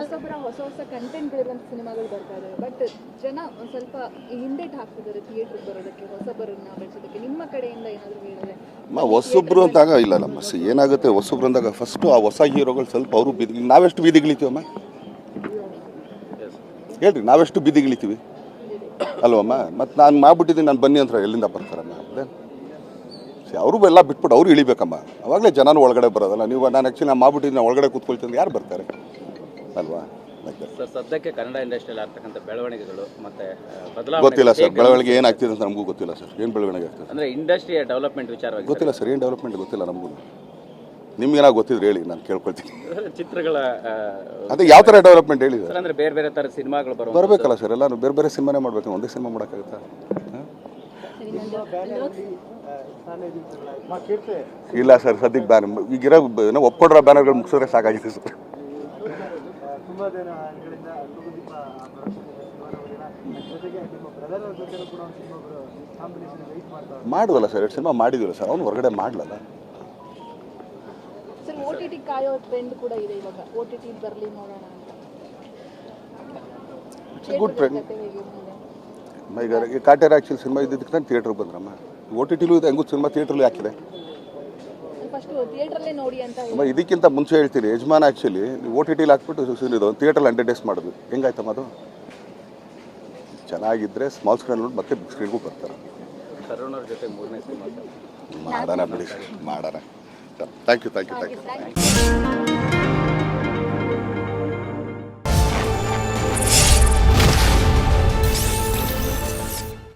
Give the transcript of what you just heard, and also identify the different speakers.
Speaker 1: ಹೊಸೊಬ್ಬರ ಹೊಸ ಹೊಸ ಸಿನಿಮಾಗಳು ಬರ್ತಾ ಬಟ್ ಜನ ಒಂದು ಸ್ವಲ್ಪ ಹಿಂದೆಟ್ ಹಾಕ್ತಿದ್ದಾರೆ ಥಿಯೇಟ್ರಿಗೆ ಬರೋದಕ್ಕೆ, ಹೊಸಬರನ್ನ ಬೆಳೆಸೋದಕ್ಕೆ ನಿಮ್ಮ ಕಡೆಯಿಂದ ಏನಾದರೂ ಹೇಳಿದ್ರೆ?
Speaker 2: ಅಮ್ಮ, ಹೊಸೊಬ್ರು ಅಂತಾಗ ಇಲ್ಲ ನಮ್ಮ ಏನಾಗುತ್ತೆ? ಹೊಸೊಬ್ರು ಅಂದಾಗ ಫಸ್ಟು ಆ ಹೊಸ ಹೀರೋಗಳು ಸ್ವಲ್ಪ ಅವರು ಬೀದಿ ನಾವೆಷ್ಟು ಬೀದಿಗಿಳಿತೀವಮ್ಮ? ಹೇಳ್ರಿ, ನಾವೆಷ್ಟು ಬೀದಿಗಿಳಿತೀವಿ? ಅಲ್ವಮ್ಮ? ಮತ್ತು ನಾನು ಮಾಡ್ಬಿಟ್ಟಿದ್ದೀನಿ, ನಾನು ಬನ್ನಿ ಅಂತ ಎಲ್ಲಿಂದ ಬರ್ತಾರಮ್ಮ? ಅವರು ಎಲ್ಲ ಬಿಟ್ಬಿಟ್ಟು ಅವ್ರು ಇಳಿಬೇಕಮ್ಮ. ಅವಾಗಲೇ ಜನನೂ ಒಳಗಡೆ ಬರೋದಲ್ಲ, ನೀವು ನಾನು ಆ್ಯಕ್ಚುಲಿ ನಾನು ಮಾಡ್ಬಿಟ್ಟಿದ್ದೀನಿ ಒಳಗಡೆ ಕೂತ್ಕೊಳ್ತೀನಿ ಯಾರು ಬರ್ತಾರೆ? ಅಲ್ವಾ? ಮತ್ತೆ
Speaker 3: ಸರ್ ಸದ್ಯಕ್ಕೆ ಕನ್ನಡ ಇಂಡಸ್ಟ್ರಿಯಲ್ಲಿ ಆಗ್ತಕ್ಕಂಥ ಬೆಳವಣಿಗೆಗಳು ಮತ್ತೆ ಬದಲಾವಣೆ
Speaker 2: ಗೊತ್ತಿಲ್ಲ ಸರ್ ಬೆಳವಣಿಗೆ ಏನಾಗ್ತಿದೆ ಅಂತ ನಮಗೂ ಗೊತ್ತಿಲ್ಲ ಸರ್. ಏನು ಬೆಳವಣಿಗೆ ಆಗ್ತದೆ?
Speaker 3: ಅಂದ್ರೆ ಇಂಡಸ್ಟ್ರಿಯ ಡೆವಲಪ್ಮೆಂಟ್ ವಿಚಾರವಾಗಿ
Speaker 2: ಗೊತ್ತಿಲ್ಲ ಸರ್ ಏನು ಡೆವಲಪ್ಮೆಂಟ್ ಗೊತ್ತಿಲ್ಲ ನಮಗೂ. ನಿಮ್ಗೇನಾಗ ಗೊತ್ತಿದ್ರೆ ಹೇಳಿ ನಾನು ಕೇಳ್ಕೊಳ್ತೀನಿ.
Speaker 3: ಚಿತ್ರಗಳ
Speaker 2: ಅದೇ ಯಾವ ಥರ ಡೆವಲಪ್ಮೆಂಟ್ ಹೇಳಿ
Speaker 3: ಸರ್? ಅಂದ್ರೆ ಬೇರೆ ಬೇರೆ ತರ ಸಿನಿಮಾಗಳು ಬರೋ
Speaker 2: ಬರಬೇಕಲ್ಲ ಸರ್ ಎಲ್ಲ ಬೇರೆ ಬೇರೆ ಸಿನಿಮಾನೇ ಮಾಡ್ಬೇಕು ಒಂದೇ ಸಿನಿಮಾ ಮಾಡೋಕ್ಕಾಗುತ್ತಾ? ಹಾಂ? ಇಲ್ಲ ಸರ್ ಸದ್ಯಕ್ಕೆ ಬ್ಯಾನ್ ಈಗಿರೋ ಏನೋ ಒಪ್ಕೊಂಡಿರೋ ಬ್ಯಾನರ್ಗಳು ಮುಗಿಸಿದ್ರೆ ಸಾಕಾಗಿದೆ ಸರ್.
Speaker 4: ತುಂಬಾ ದಿನಗಳಿಂದ ಸುಗದೀಪ ಜೊತೆಗೆ ನಿಮ್ಮ ಬ್ರದರ್ ಅವ್ರ ಜೊತೆ ಕೂಡ ಒಂದು ಸಿನಿಮಾ ಕಾಂಬಿನೇಷನ್ ವೆಯ್ಟ್ ಮಾಡ್ತಾ
Speaker 2: ಮಾಡುವಲ್ಲ ಸರ್ ಎರಡು ಸಿನಿಮಾ ಮಾಡಿದಿಲ್ಲ ಸರ್ ಅವ್ನು ಹೊರಗಡೆ ಮಾಡಲಲ್ಲ.
Speaker 1: ಸರ್ ಓ ಟಿ ಟಿ ಕಾಯೋ ಟ್ರೆಂಡ್ ಕೂಡ ಇದೆ ಇವಾಗ. ಓ ಟಿ ಟಿ ಬರಲಿ ನೋಡೋಣ ಅಂತ.
Speaker 2: ಗುಡ್ ಟ್ರೆಂಡ್ ಈಗ ಕಾಟೇರ ಆ್ಯಕ್ಚುಲಿ ಸಿನಿಮಾ ಇದ್ದಿದ್ದಕ್ಕೆ ನಾನು ಥಿಯೇಟ್ರಿಗೆ ಬಂದ್ರಮ್ಮ ಓ ಟಿ ಟಿಲೂ ಇದೆ ಹೆಂಗು ಸಿನಿಮಾ ಥಿಯೇಟ್ರಲ್ಲಿ ಹಾಕಿದೆ
Speaker 1: ಥಿಯೇಟ್ರಲ್ಲೇ ನೋಡಿ ಅಂತ ಹೇಳಿ.
Speaker 2: ಅಮ್ಮ ಇದಕ್ಕಿಂತ ಮುಂಚೆ ಹೇಳ್ತೀನಿ ಯಜಮಾನ್ ಆ್ಯಕ್ಚುಲಿ ನೀವು ಓ ಟಿ ಟಿಲಿ ಹಾಕ್ಬಿಟ್ಟು ಥಿಯೇಟರ್ ಥಿಯೇಟ್ರಲ್ಲಿ ಹಂಡ್ರೆಡ್ ಡೇಸ್ ಮಾಡಿದ್ವಿ. ಹೆಂಗಾಯ್ತಮ್ಮ ಅದು? ಚೆನ್ನಾಗಿದ್ರೆ ಸ್ಮಾಲ್ ಸ್ಕ್ರೀನ್ ನೋಡಿ ಮತ್ತೆ ಬಿಗ್ ಸ್ಕ್ರೀನ್ಗೂ ಬರ್ತಾರೆ.
Speaker 3: ಜೊತೆ ಮೂರನೇ ಸಿನಿಮಾ
Speaker 2: ಮಾಡೋಣ ಬಿಡಿ ಸರ್ ಮಾಡೋಣ. Thank you thank you
Speaker 1: thank you